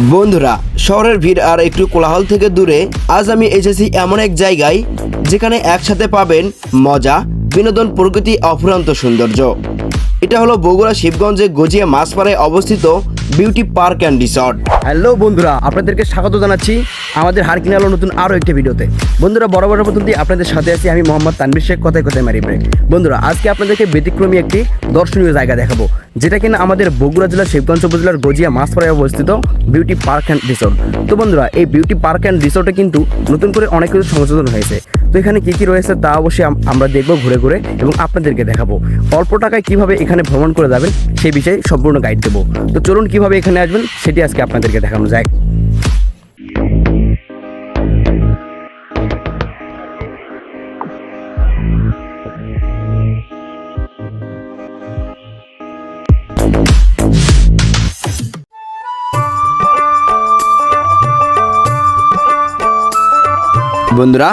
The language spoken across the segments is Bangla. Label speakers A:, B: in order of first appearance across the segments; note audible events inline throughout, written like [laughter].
A: বন্ধুরা, শহরের ভিড় আর একটু কোলাহল থেকে দূরে আজ আমি এসেছি এমন এক জায়গায় যেখানে একসাথে পাবেন মজা, বিনোদন, প্রকৃতি, অফুরান্ত সৌন্দর্য। এটা হলো বগুড়া শিবগঞ্জে গজিয়া মাছপাড়ায় অবস্থিত beauty park and resort.
B: Hello বন্ধুরা, আপনাদেরকে স্বাগত জানাচ্ছি আমাদের হারকিন আলো নতুন আরও একটি ভিডিওতে। বন্ধুরা, বড় বড় প্রথম দিয়ে আপনাদের সাথে আছি আমি মোহাম্মদ তানবির শেখ, কথায় কথায় মারি ব্রেক। বন্ধুরা, আজকে আপনাদেরকে ব্যতিক্রমী একটি দর্শনীয় জায়গা দেখাবো, যেটা কিনা আমাদের বগুড়া জেলার, শিবগঞ্জ উপজেলার গজিয়া মাছপাড়ায় অবস্থিত বিউটি পার্ক অ্যান্ড রিসর্ট। তো বন্ধুরা, এই বিউটি পার্ক অ্যান্ড রিসর্টে কিন্তু নতুন করে অনেক কিছু সংশোধন হয়েছে। তো এখানে কি কি রয়েছে তা অবশ্যই আমরা দেখব ঘুরে ঘুরে এবং আপনাদেরকে দেখাবো। অল্প টাকায় কীভাবে এখানে ভ্রমণ করে যাবেন সেই বিষয়ে সম্পূর্ণ গাইড দেবো। তো চলুন কীভাবে এখানে আসবেন সেটি আজকে আপনাদেরকে দেখানো যায়
A: বন্ধুরা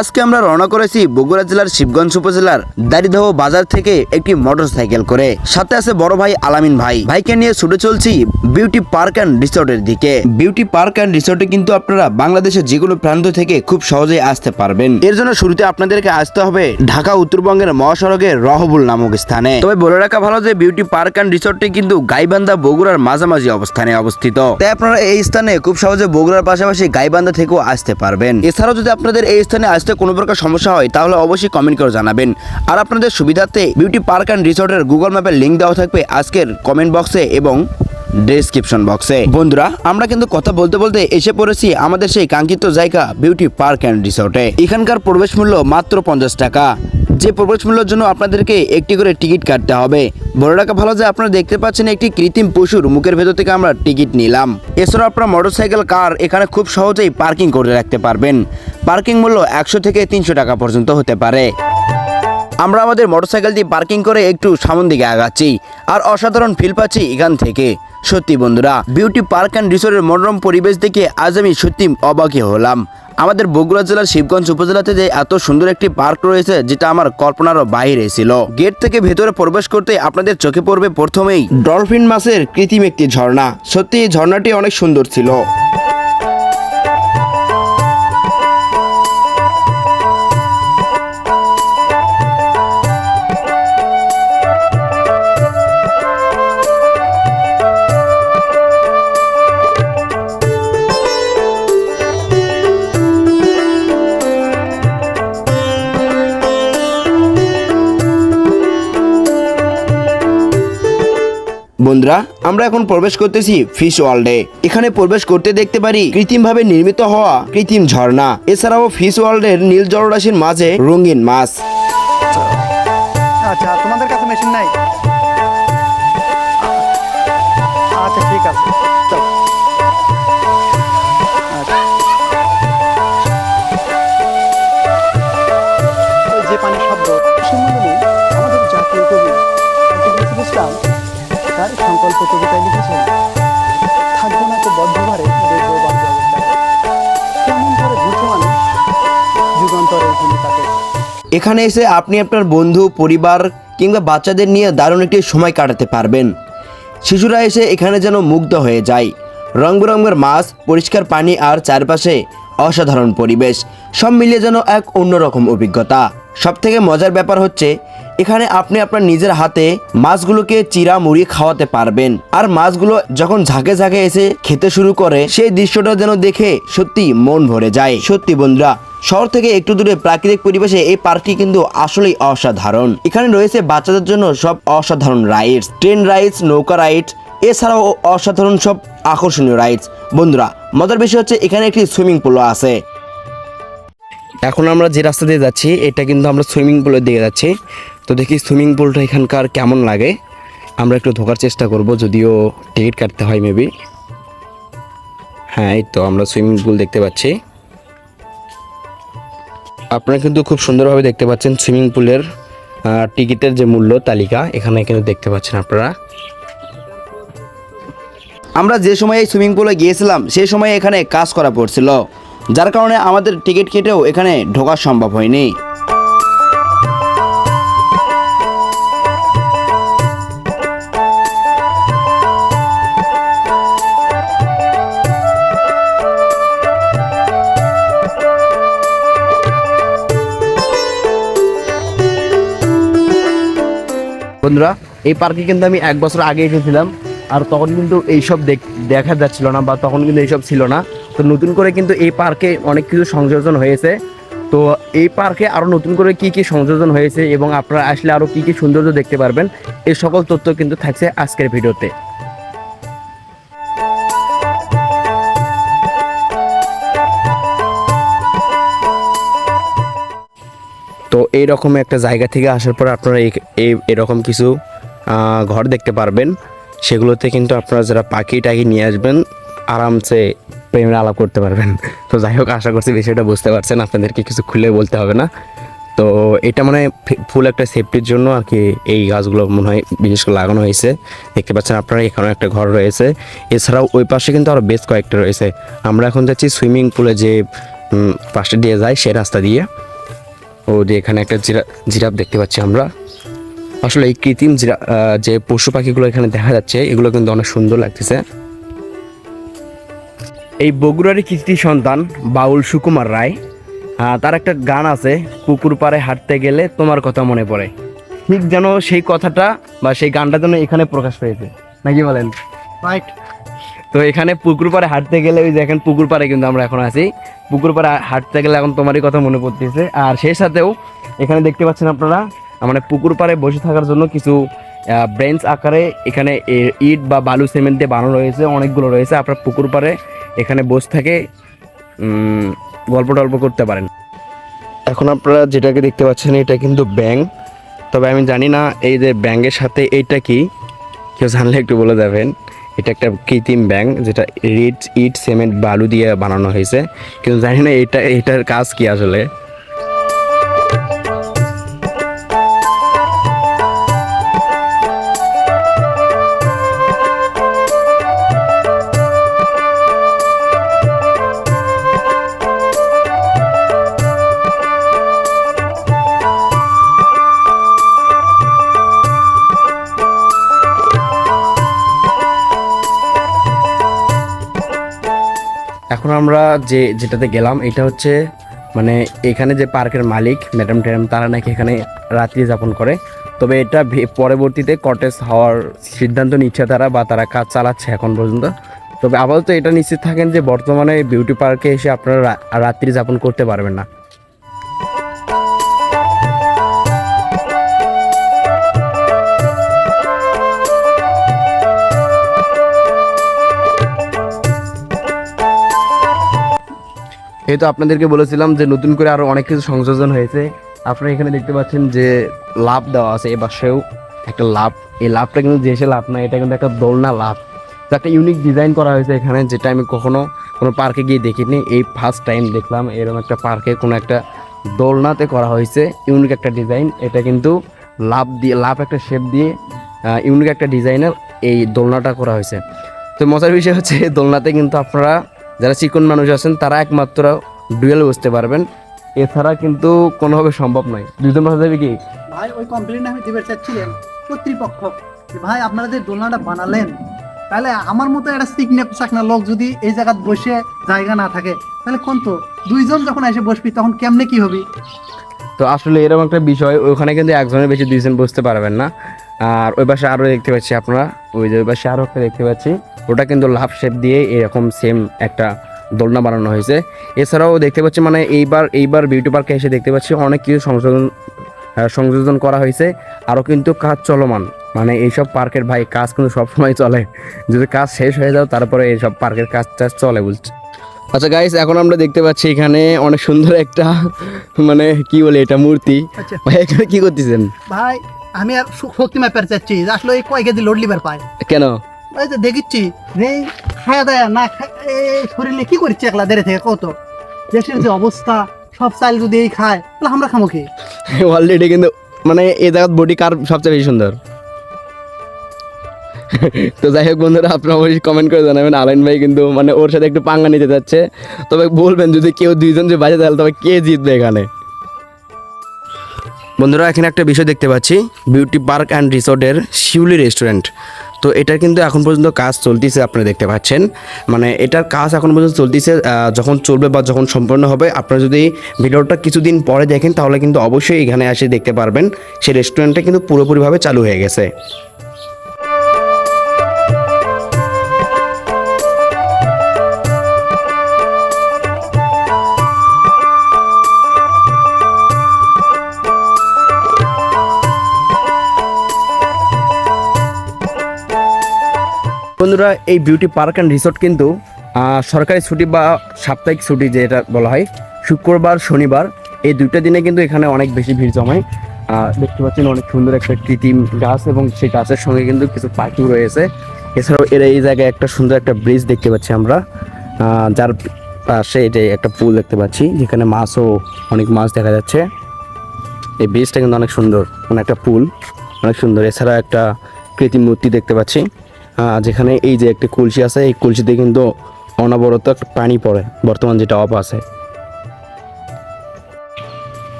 A: আজকে আমরা রওনা করেছি বগুড়া জেলার শিবগঞ্জ উপজেলার দারিদহ বাজার থেকে একটি মোটর সাইকেল করে। সাথে আছে বড় ভাই আলামিন ভাই। ভাইকে নিয়ে ছুটে চলছি বিউটি পার্ক অ্যান্ড রিসোর্টের দিকে। বিউটি পার্ক অ্যান্ড রিসোর্টে কিন্তু আপনারা বাংলাদেশের যে কোনো প্রান্ত থেকে খুব সহজেই আসতে পারবেন। এর জন্য শুরুতে আপনাদেরকে আসতে হবে ঢাকা উত্তরবঙ্গের মহাসড়কের রহবুল নামক স্থানে। তবে বলে রাখা ভালো যে বিউটি পার্ক অ্যান্ড রিসোর্টটি কিন্তু গাইবান্ধা বগুড়ার মাঝামাঝি অবস্থানে অবস্থিত। তাই আপনারা এই স্থানে খুব সহজে বগুড়ার পাশাপাশি গাইবান্ধা থেকেও আসতে পারবেন। এছাড়াও যদি আপনাদের এই স্থানে আসতে কোনো প্রকার সমস্যা হয়, তাহলে অবশ্যই কমেন্ট করে জানাবেন। আর আপনাদের সুবিধার্থে বিউটি পার্ক অ্যান্ড রিসোর্টের গুগল ম্যাপের লিঙ্ক দেওয়া থাকবে আজকের কমেন্ট বক্সে এবং ডেসক্রিপশন বক্সে বন্ধুরা, আমরা কিন্তু কথা বলতে বলতে এসে পড়েছি আমাদের সেই কাঙ্ক্ষিত জায়গা বিউটি পার্ক অ্যান্ড রিসোর্টে এখানকার প্রবেশ মূল্য মাত্র পঞ্চাশ টাকা। যে প্রবেশ মূল্যের জন্য আপনাদেরকে একটি করে টিকিট কাটতে হবে। বড় রাখা ভালো যে আপনারা দেখতে পাচ্ছেন একটি কৃত্রিম পশুর মুখের ভেতর থেকে আমরা টিকিট নিলাম। এছাড়াও আপনার মোটরসাইকেল, কার এখানে খুব সহজেই পার্কিং করে রাখতে পারবেন। পার্কিং মূল্য একশো থেকে তিনশো টাকা পর্যন্ত হতে পারে। আমরা আমাদের মোটরসাইকেল দিয়ে পার্কিং করে একটু সামন দিকে আগাচ্ছি আর অসাধারণ ফিল পাচ্ছি এখান থেকে। সত্যি বন্ধুরা বিউটি পার্ক অ্যান্ড রিসোর্টের মনোরম পরিবেশ দেখে আজ আমি সত্যি অবাকই হলাম। আমাদের বগুড়া জেলার শিবগঞ্জ উপজেলাতে যে এত সুন্দর একটি পার্ক রয়েছে, যেটা আমার কল্পনারও বাইরে ছিল। গেট থেকে ভেতরে প্রবেশ করতে আপনাদের চোখে পড়বে প্রথমেই ডলফিন মাছের কৃত্রিম একটি ঝর্ণা। সত্যি, এই ঝর্ণাটি অনেক সুন্দর ছিল। বন্ধুরা, আমরা এখন প্রবেশ করতেছি ফিশ ওয়ার্ল্ডে এখানে প্রবেশ করতে দেখতে পারি কৃত্রিমভাবে নির্মিত হওয়া কৃত্রিম ঝর্ণা। এছাড়াও ফিশ ওয়ার্ল্ডের নীল জলরাশির মাঝে রঙিন মাছ।
C: আচ্ছা তোমাদের কাছে মেশিন নাই? আচ্ছা ঠিক আছে। তার সংকল্প কবিতায় লিখেছেন, থাকব না তো বদ্ধভারে দেখব কেমন করে মানুষ যুগান্তরের ভূমিকাকে
A: এখানে এসে আপনি আপনার বন্ধু, পরিবার কিংবা বাচ্চাদের নিয়ে দারুণ একটি সময় কাটাতে পারবেন। শিশুরা এসে এখানে যেন মুগ্ধ হয়ে যায়। রং বেরঙের মাছ, পরিষ্কার পানি আর চারপাশে অসাধারণ পরিবেশ। সব মিলিয়ে যেন এক অন্যরকম অভিজ্ঞতা। সব থেকে মজার ব্যাপার হচ্ছে এখানে আপনি আপনার নিজের হাতে মাছগুলোকে চিরা মুড়ি খাওয়াতে পারবেন। আর মাছগুলো যখন ঝাঁকে ঝাঁকে এসে খেতে শুরু করে, সেই দৃশ্যটা যেন দেখে সত্যি মন ভরে যায়। সত্যি বন্ধুরা, শহর থেকে একটু দূরে প্রাকৃতিক পরিবেশে এই পার্কটি কিন্তু আসলেই অসাধারণ। এখানে রয়েছে বাচ্চাদের জন্য সব অসাধারণ রাইডস ট্রেন রাইডস নৌকা রাইড এছাড়াও অসাধারণ সব আকর্ষণীয় রাইডস বন্ধুরা, মজার বিষয় হচ্ছে এখানে একটি সুইমিং পুলও আছে। এখন আমরা যে রাস্তা দিয়ে যাচ্ছি, এটা কিন্তু আমরা সুইমিং পুলের দিকে যাচ্ছি। তো দেখি সুইমিং পুলটা এখানকার কেমন লাগে। আমরা একটু ঢোকার চেষ্টা করব, যদিও টিকিট কাটতে হয় মেবি হ্যাঁ এই তো আমরা সুইমিং পুল দেখতে পাচ্ছি। আপনারা কিন্তু খুব সুন্দরভাবে দেখতে পাচ্ছেন সুইমিং পুলের টিকিটের যে মূল্য তালিকা, এখানে কিন্তু দেখতে পাচ্ছেন আপনারা। আমরা যে সময় এই সুইমিং পুলে গিয়েছিলাম সেই সময় এখানে কাজ করা পড়ছিল। যার কারণে আমাদের টিকিট কেটেও এখানে ঢোকা সম্ভব হয়নি। বন্ধুরা, এই পার্কে কিন্তু আমি এক বছর আগে এসেছিলাম, আর তখন কিন্তু এইসব দেখা যাচ্ছিল না বা তখন কিন্তু এইসব ছিল না। তো নতুন করে কিন্তু এই পার্কে অনেক কিছু সংযোজন হয়েছে। তো এই পার্কে আরও নতুন করে কি কি সংযোজন হয়েছে এবং আপনারা আসলে আরও কি কি সৌন্দর্য দেখতে পারবেন এই সকল তথ্য কিন্তু থাকছে আজকের ভিডিওতে। তো এইরকম একটা জায়গা থেকে আসার পর আপনারা এই এরকম কিছু ঘর দেখতে পারবেন। সেগুলোতে কিন্তু আপনারা যারা পাখি টাকি নিয়ে আসবেন, আরামসে প্রেমের আলাপ করতে পারবেন। তো যাই হোক, আশা করছি বিষয়টা বুঝতে পারছেন। আপনাদেরকে কিছু খুলে বলতে হবে না। তো এটা মানে ফুল একটা সেফটির জন্য আর কি এই গাছগুলো মনে হয় বিশেষ করে লাগানো হয়েছে। দেখতে পাচ্ছেন আপনারা, এখানেও একটা ঘর রয়েছে। এছাড়াও ওই পাশে কিন্তু আরও বেশ কয়েকটা রয়েছে। আমরা এখন যাচ্ছি সুইমিং পুলে যে পাশে দিয়ে যায় সে রাস্তা দিয়ে। ও যে এখানে একটা জিরা, জিরাফ দেখতে পাচ্ছি আমরা। আসলে এই কৃত্রিম জিরা যে পশু পাখিগুলো এখানে দেখা যাচ্ছে, এগুলো কিন্তু অনেক সুন্দর লাগতেছে। এই বগুড়ারই কৃতি সন্তান বাউল সুকুমার রায়। তার একটা গান আছে পুকুর পাড়ে হাঁটতে গেলে তোমার কথা মনে পড়ে। ঠিক যেন সেই কথাটা বা সেই গানটা যেন এখানে প্রকাশ পেয়েছে। নাকি বলেন?
C: রাইট
A: তো এখানে পুকুর পাড়ে হাঁটতে গেলে ওই দেখেন পুকুর পাড়ে কিন্তু আমরা এখন আছি। পুকুর পাড়ে হাঁটতে গেলে এখন তোমারই কথা মনে পড়তেছে। আর সেই সাথেও এখানে দেখতে পাচ্ছেন আপনারা মানে পুকুর পাড়ে বসে থাকার জন্য কিছু ব্রেঞ্চ আকারে এখানে ইট বা বালু সিমেন্ট দিয়ে বানানো রয়েছে অনেকগুলো রয়েছে। আপনার পুকুর পাড়ে এখানে বসে থেকে গল্প টল্প করতে পারেন। এখন আপনারা যেটাকে দেখতে পাচ্ছেন, এটা কিন্তু ব্যাং তবে আমি জানি না, এই যে ব্যাঙের সাথে এইটা কি? কেউ জানলে একটু বলে দেবেন। এটা একটা কৃত্রিম ব্যাংক যেটা রিট ইট, সিমেন্ট, বালু দিয়ে বানানো হয়েছে। কিন্তু জানি না, এটা, এটার কাজ কি আসলে? যে, যেটাতে গেলাম, এটা হচ্ছে মানে এখানে যে পার্কের মালিক, ম্যাডাম ট্যাডাম, তারা নাকি এখানে রাত্রি যাপন করে। তবে এটা পরবর্তীতে কটেজ হওয়ার সিদ্ধান্ত নিচ্ছে তারা বা তারা কাজ চালাচ্ছে এখন পর্যন্ত। তবে আপাতত এটা নিশ্চিত থাকেন যে, বর্তমানে বিউটি পার্কে এসে আপনারা রাত্রি যাপন করতে পারবেন না। এই তো আপনাদেরকে বলেছিলাম যে নতুন করে আরও অনেক কিছু সংযোজন হয়েছে। আপনারা এখানে দেখতে পাচ্ছেন যে লাভ দেওয়া আছে এই পাশেও। একটা লাভ, এই লাভটা কিন্তু দেশে লাভ না এটা কিন্তু একটা দোলনা লাভ। একটা ইউনিক ডিজাইন করা হয়েছে এখানে, যেটা আমি কখনো কোনো পার্কে গিয়ে দেখিনি। এই ফার্স্ট টাইম দেখলাম, এরকম একটা পার্কে কোনো একটা দোলনাতে করা হয়েছে ইউনিক একটা ডিজাইন এটা কিন্তু লাভ দিয়ে, লাভ একটা শেপ দিয়ে ইউনিক একটা ডিজাইনের এই দোলনাটা করা হয়েছে। তো মজার বিষয় হচ্ছে দোলনাতে কিন্তু আপনারা যারা চিকন মানুষ আছেন তারা একমাত্র ডুয়েল বসতে পারবেন। এছাড়া কিন্তু কোনোভাবে সম্ভব নয়। দুজন বসা যাবে কি?
C: ভাই ওই কমপ্লেন আমি দিতে চাচ্ছিলাম। কর্তৃপক্ষ। ভাই আপনারা যে দোলনাটা বানালেন তাহলে আমার মতো একটা সিকনে চাকনা লোক যদি এই জায়গায় বসে জায়গা না থাকে তাহলে কোন তো? দুইজন যখন এসে বসবি তখন কেমনে কি হবে?
A: তো আসলে এরকম একটা বিষয় ওখানে কিন্তু একজনের বেশি দুইজন বসতে পারবেন না। আর ওই পাশে আরও দেখতে পাচ্ছি আপনারা। ওই যে ওই পাশে আরও একটা দেখতে পাচ্ছি। ওটা কিন্তু লাভ শেপ দিয়ে এরকম সেম একটা দোলনা বানানো হয়েছে। এছাড়াও দেখতে পাচ্ছি মানে এইবার এইবার বিউটি পার্কে এসে দেখতে পাচ্ছি অনেক কিছু সংশোধন আহ, সংযোজন করা হয়েছে। আরও কিন্তু কাজ চলমান। মানে এইসব পার্কের ভাই কাজ কিন্তু সবসময় চলে। যদি কাজ শেষ হয়ে যাও তারপরে এইসব পার্কের কাজ টাজ চলে বুঝছি আচ্ছা গাইস এখন আমরা দেখতে পাচ্ছি এখানে অনেক সুন্দর একটা মানে কি বলে এটা মূর্তি।
C: আচ্ছা।
A: ভাই এখানে কি করতেছেন?
C: ভাই আমি আর শক্তি ম্যাপের চাচ্ছি আসলে এই কয় কেজি লোড লিভার পায়।
A: কেন?
C: ওই যে দেখিচ্ছি এই খায়া দায়া না এই শরীরে কি করছে একলা দেরে থেকে কত? দেশের যে অবস্থা, সব চাইল যদি এই খায়, তাহলে আমরা খামো কি? [laughs]
A: অলরেডি কিন্তু মানে এই জায়গার বডি কার সবচেয়ে বেশি সুন্দর? [laughs] তো যাই হোক বন্ধুরা, আপনারা অবশ্যই কমেন্ট করে জানাবেন। আলাইন ভাই কিন্তু মানে ওর সাথে একটু পাঙ্গা নিতে যাচ্ছে। তবে বলবেন, যদি কেউ দুইজন যে বাজে তাহলে তবে কে জিতবে এখানে? বন্ধুরা, এখানে একটা বিষয় দেখতে পাচ্ছি। বিউটি পার্ক অ্যান্ড রিসোর্টের শিউলি রেস্টুরেন্ট। তো এটার কিন্তু এখন পর্যন্ত কাজ চলতেছে, আপনারা দেখতে পাচ্ছেন। মানে এটার কাজ এখন পর্যন্ত চলতেছে যখন চলবে বা যখন সম্পন্ন হবে, আপনারা যদি ভিডিওটা কিছুদিন পরে দেখেন, তাহলে কিন্তু অবশ্যই এখানে এসে দেখতে পারবেন। সেই রেস্টুরেন্টটা কিন্তু পুরোপুরিভাবে চালু হয়ে গেছে। বন্ধুরা, এই বিউটি পার্ক অ্যান্ড রিসোর্ট কিন্তু সরকারি ছুটি বা সাপ্তাহিক ছুটি যেটা বলা হয়, শুক্রবার, শনিবার, এই দুইটা দিনে কিন্তু এখানে অনেক বেশি ভিড় জমায়। দেখতে পাচ্ছেন অনেক সুন্দর একটা কৃত্রিম গাছ এবং সেই গাছের সঙ্গে কিন্তু কিছু পাখিও রয়েছে। এছাড়াও এর এই জায়গায় একটা সুন্দর একটা ব্রিজ দেখতে পাচ্ছি আমরা। যার পাশে যে একটা পুল দেখতে পাচ্ছি, যেখানে মাছও, অনেক মাছ দেখা যাচ্ছে। এই ব্রিজটা কিন্তু অনেক সুন্দর মানে একটা পুল অনেক সুন্দর। এছাড়া একটা কৃত্রিম মূর্তি দেখতে পাচ্ছি। যেখানে এই যে একটা কলসি আছে, এই কলসিতে কিন্তু অনবরত পানি পড়ে, বর্তমান যেটা অফ আছে।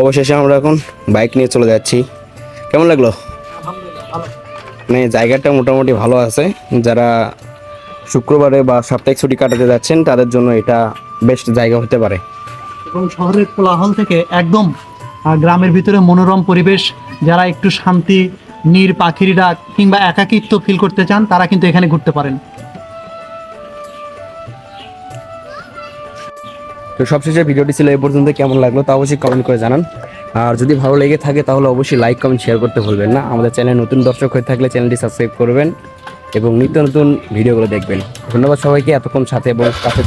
A: অবশেষে আমরা এখন বাইক নিয়ে চলে যাচ্ছি। কেমন লাগল? মানে জায়গাটা মোটামুটি ভালো আছে। যারা শুক্রবারে বা সাপ্তাহিক ছুটি কাটাতে যাচ্ছেন, তাদের জন্য এটা বেস্ট জায়গা হতে পারে।
C: এবং শহরের কোলাহল থেকে একদম গ্রামের ভিতরে মনোরম পরিবেশ যারা একটু শান্তি, নীর পাখির ডাক কিংবা একাকিত্ব ফিল করতে চান, তারা কিন্তু এখানে ঘুরতে পারেন।
A: তো সবশেষে ভিডিওটি ছিল এই পর্যন্ত। কেমন লাগল তা অবশ্যই কমেন্ট করে জানান। আর যদি ভালো লেগে থাকে, তাহলে অবশ্যই লাইক কমেন্ট শেয়ার করতে ভুলবেন না। আমাদের চ্যানেল নতুন দর্শক হয়ে থাকলে চ্যানেলটি সাবস্ক্রাইব করবেন এবং নিত্য নতুন ভিডিওগুলো দেখবেন। ধন্যবাদ সবাইকে। এতক্ষণ সাথে এবং কাছে।